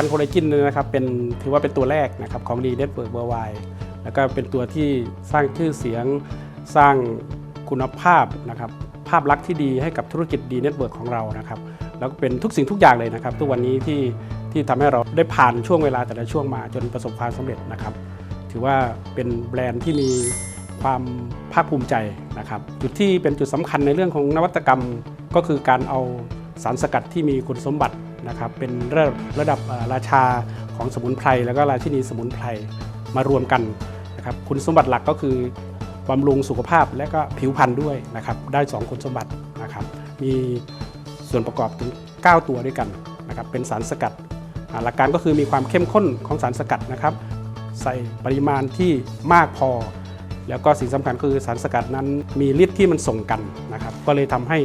ภัณฑ์โคเลจินเนี่ยนะครับเป็นถือว่าเป็นตัวแรกนะครับของดีเน็ตเวิร์กเบอร์ไวแล้วก็เป็นตัวที่สร้างชื่อเสียงสร้างคุณภาพนะครับภาพลักษณ์ที่ดีให้กับธุรกิจดีเน็ตเวิร์กของเรานะครับแล้วก็เป็นทุกสิ่งทุกอย่างเลยนะครับ ทุกวันนี้ที่ที่ทำให้เราได้ผ่านช่วงเวลาแต่ละช่วงมาจนประสบความสำเร็จนะครับ ถือว่าเป็นแบรนด์ที่มีความภาคภูมิใจนะครับจุดที่เป็นจุดสำคัญในเรื่องของนวัตกรรมก็คือการเอาสารสกัดที่มีคุณสมบัติ นะครับเป็นระดับระดับราชาของสมุนไพรแล้วก็ราชินีสมุนไพรมารวมกันนะครับคุณสมบัติหลักก็คือบำรุงสุขภาพและก็ผิวพรรณด้วยนะครับได้สองคุณสมบัตินะครับมีส่วนประกอบถึง 9 ตัวด้วยกันนะครับเป็นสารสกัด หลักการก็คือมีความเข้มข้นของสารสกัดนะครับ ใส่ปริมาณที่มากพอ แล้วก็สิ่งสำคัญคือสารสกัดนั้นมีฤทธิ์ที่มันส่งกันนะครับก็เลยทำให้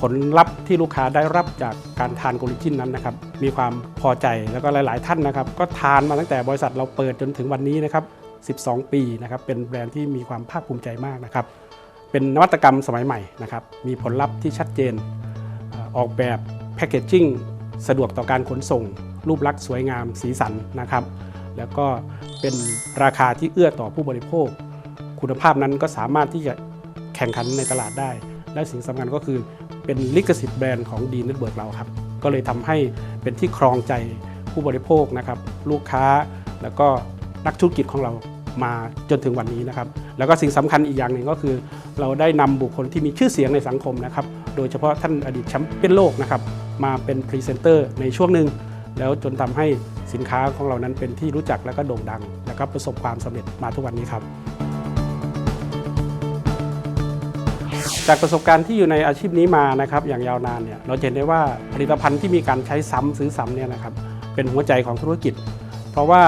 ผลลัพธ์ที่ลูกค้าได้รับจากการทานโกลิจินนั้นนะครับมีความพอใจแล้วก็หลาย ๆ ท่านนะครับก็ทานมาตั้งแต่บริษัทเราเปิดจนถึงวันนี้นะครับ 12 ปีนะครับเป็นแบรนด์ที่มีความภาคภูมิใจมากนะครับเป็นนวัตกรรมสมัยใหม่นะครับมีผลลัพธ์ที่ชัดเจนออออกแบบแพคเกจจิ้งสะดวกต่อการขนส่ง รูปลักษณ์สวยงามสีสันนะครับ แล้วก็เป็นราคาที่เอื้อต่อผู้บริโภค คุณภาพนั้นก็สามารถที่จะแข่งขันในตลาดได้ และสิ่งสำคัญก็คือ เป็นลิขสิทธิ์แบรนด์ของดีเน็ตเบิร์กเราครับ ก็เลยทำให้เป็นที่ครองใจผู้บริโภคนะครับลูกค้าแล้วก็นักธุรกิจของเรามาจนถึงวันนี้นะครับ แล้วก็สิ่งสำคัญอีกอย่างหนึ่งก็คือ เราได้นำบุคคลที่มีชื่อเสียงในสังคมนะครับ โดยเฉพาะท่านอดีตแชมป์เปี้ยนโลกนะครับมาเป็นพรีเซนเตอร์ในช่วงหนึ่งแล้วจนทำให้สินค้าของเรานั้นเป็นที่รู้จักและก็โด่งดัง แล้วก็ประสบความสำเร็จมาทุกวันนี้ครับ จากประสบการณ์ที่อยู่ในอาชีพนี้มานะครับอย่างยาวนานเนี่ยเราเห็นได้ว่าผลิตภัณฑ์ที่มีการใช้ซ้ำซื้อซ้ำเนี่ยนะครับเป็นหัวใจของธุรกิจ เพราะว่า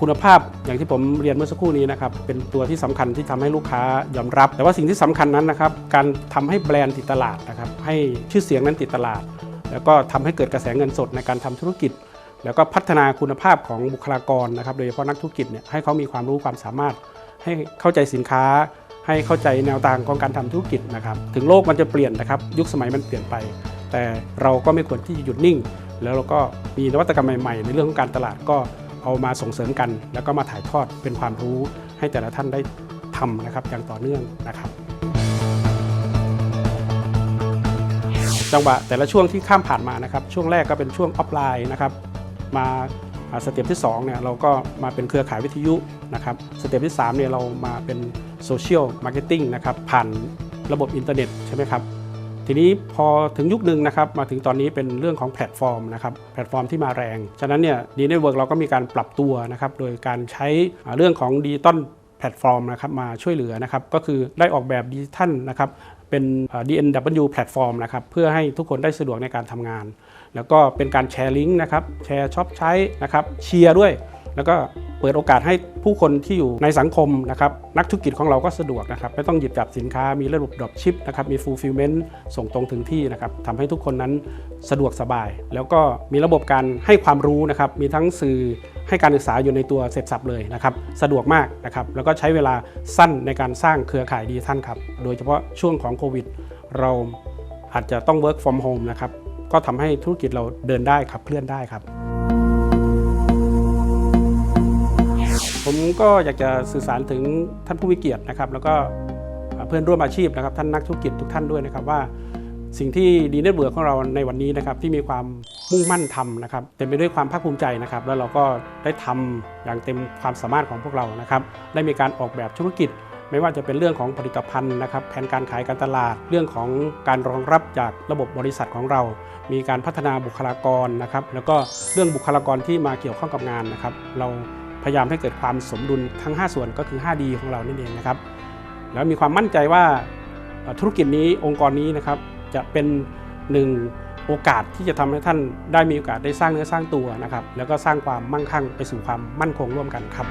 คุณภาพอย่างที่ผมเรียนเมื่อสักครู่นี้นะครับเป็นตัวที่สำคัญที่ทำให้ลูกค้ายอมรับ แต่ว่าสิ่งที่สำคัญนั้นนะครับการทำให้แบรนด์ติดตลาดนะครับให้ชื่อเสียงนั้นติดตลาด แล้วก็ทำให้เกิดกระแสเงินสดในการทำธุรกิจ แล้วก็พัฒนาคุณภาพของบุคลากรนะครับโดยเฉพาะนักธุรกิจเนี่ยให้เขามีความรู้ความสามารถให้เข้าใจสินค้า ให้เข้าใจแนวทางของการทำธุรกิจนะครับ ถึงโลกมันจะเปลี่ยนนะครับ ยุคสมัยมันเปลี่ยนไป แต่เราก็ไม่ควรที่จะหยุดนิ่ง แล้วเราก็มีนวัตกรรมใหม่ๆ ในเรื่องของการตลาดก็เอามาส่งเสริมกัน แล้วก็มาถ่ายทอดเป็นความรู้ให้แต่ละท่านได้ทำนะครับอย่างต่อเนื่องนะครับ จังหวะแต่ละช่วงที่ข้ามผ่านมานะครับ ช่วงแรกก็เป็นช่วงออฟไลน์นะครับ มา สเต็ปที่2เนี่ยเราก็มาเป็นเครือข่ายวิทยุนะครับสเต็ปที่3เนี่ยเรามาเป็นโซเชียลมาร์เก็ตติ้งนะครับผ่านระบบอินเทอร์เน็ตใช่ไหมครับทีนี้พอถึงยุคหนึ่งนะครับมาถึงตอนนี้เป็นเรื่องของแพลตฟอร์มนะครับแพลตฟอร์มที่มาแรง ฉะนั้นเนี่ยดีเน็ตเวิร์กเราก็มีการปรับตัวนะครับโดยการใช้เรื่องของดิจิตอล พลตฟอร์มนะครับมาช่วยเหลือนะครับก็คือได้ออกแบบดิจิทัลนะครับเป็น DNW แพลตฟอร์มนะครับเพื่อให้ทุกคนได้สะดวกในการทำงาน แล้วก็เป็นการแชร์ลิงก์นะครับแชร์ช็อปใช้นะครับเชียร์ด้วย แล้วก็ เปิดโอกาสให้ผู้คนที่อยู่ในสังคมนะครับนักธุรกิจของเราก็สะดวกนะครับไม่ต้องหยิบจับสินค้ามีระบบดรอปชิปนะครับมี fulfillment ส่งตรงถึงที่นะครับทำให้ทุกคนนั้นสะดวกสบาย แล้วก็มีระบบการให้ความรู้นะครับมีทั้งสื่อให้การศึกษาอยู่ในตัวเสร็จสับเลยนะครับสะดวกมากนะครับแล้วก็ใช้เวลาสั้นในการสร้างเครือข่ายดีท่านครับโดยเฉพาะช่วงของโควิด เราอาจจะต้อง work from home นะครับก็ทำให้ธุรกิจเราเดินได้ขับเคลื่อนได้ครับ ผมก็อยากจะสื่อสารถึงท่านผู้มีเกียรตินะครับ แล้วก็เพื่อนร่วมอาชีพนะครับ ท่านนักธุรกิจทุกท่านด้วยนะครับว่าสิ่งที่ดีเน็ตเวิร์กของเราในวันนี้นะครับที่มีความมุ่งมั่นทำนะครับเต็มไปด้วยความภาคภูมิใจนะครับ แล้วเราก็ได้ทำอย่างเต็มความสามารถของพวกเรานะครับ ได้มีการออกแบบธุรกิจ ไม่ว่าจะเป็นเรื่องของผลิตภัณฑ์นะครับ แผนการขายการตลาด เรื่องของการรองรับจากระบบบริษัทของเรา มีการพัฒนาบุคลากรนะครับ แล้วก็เรื่องบุคลากรที่มาเกี่ยวข้องกับงานนะครับ เรา พยายามให้เกิดความสมดุลทั้ง 5 ส่วนก็คือ 5D ของเรานั่นเองนะครับ แล้วมีความมั่นใจว่าธุรกิจนี้องค์กรนี้นะครับจะเป็นหนึ่งโอกาสที่จะทำให้ท่านได้มีโอกาสได้สร้างเนื้อสร้างตัวนะครับ แล้วก็สร้างความมั่งคั่งไปสู่ความมั่นคงร่วมกันครับ